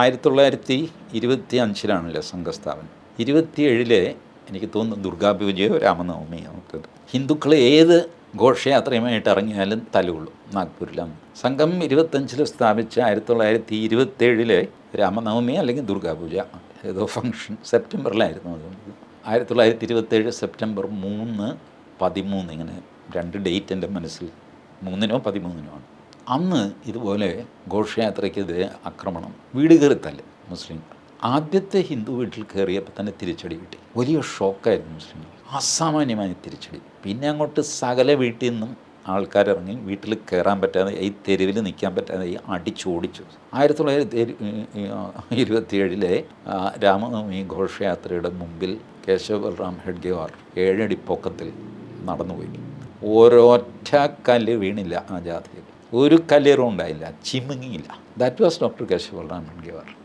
ആയിരത്തി തൊള്ളായിരത്തി ഇരുപത്തി അഞ്ചിലാണല്ലോ സംഘസ്ഥാപനം. ഇരുപത്തിയേഴിലെ എനിക്ക് തോന്നുന്നു ദുർഗാപൂജയോ രാമനവമിയോ ഒക്കെ ഹിന്ദുക്കൾ ഏത് ഘോഷയാത്രയുമായിട്ട് ഇറങ്ങിയാലും തലയുള്ളൂ നാഗ്പൂരിലാണ്. സംഘം ഇരുപത്തഞ്ചിൽ സ്ഥാപിച്ച ആയിരത്തി തൊള്ളായിരത്തി ഇരുപത്തേഴിലെ രാമനവമി അല്ലെങ്കിൽ ദുർഗാപൂജ ഏതോ ഫംഗ്ഷൻ സെപ്റ്റംബറിലായിരുന്നു അതുകൊണ്ട് ആയിരത്തി തൊള്ളായിരത്തി ഇരുപത്തേഴ് സെപ്റ്റംബർ മൂന്ന് പതിമൂന്ന് ഇങ്ങനെ രണ്ട് ഡേറ്റ് എന്റെ മനസ്സിൽ മൂന്നിനോ പതിമൂന്നിനോ ആണ്. അന്ന് ഇതുപോലെ ഘോഷയാത്രയ്ക്കെതിരെ ആക്രമണം വീട് കയറി മുസ്ലിം. ആദ്യത്തെ ഹിന്ദു വീട്ടിൽ കയറിയപ്പോൾ തന്നെ തിരിച്ചടി കിട്ടി. വലിയ ഷോക്കായിരുന്നു മുസ്ലിം. അസാമാന്യമായി തിരിച്ചടി. പിന്നെ അങ്ങോട്ട് സകല വീട്ടിൽ നിന്നും ആൾക്കാരിറങ്ങി വീട്ടിൽ കയറാൻ പറ്റാതെ ഈ തെരുവിൽ നിൽക്കാൻ പറ്റാതെ ഈ അടിച്ചോടിച്ചു. ആയിരത്തി തൊള്ളായിരത്തി ഇരുപത്തിയേഴിലെ രാമനവമി ഘോഷയാത്രയുടെ മുമ്പിൽ കേശവ ബൽറാം ഹെഡ്ഗേവാർ ഏഴടി പൊക്കത്തിൽ നടന്നുപോയി. ഓരോറ്റ കല്ല് വീണില്ല ആ ജാഥയിൽ. ഒരു കല്ലേറും ഉണ്ടായില്ല ചിമുങ്ങിയില്ല. That was doctor Keshava Raman Hedgewar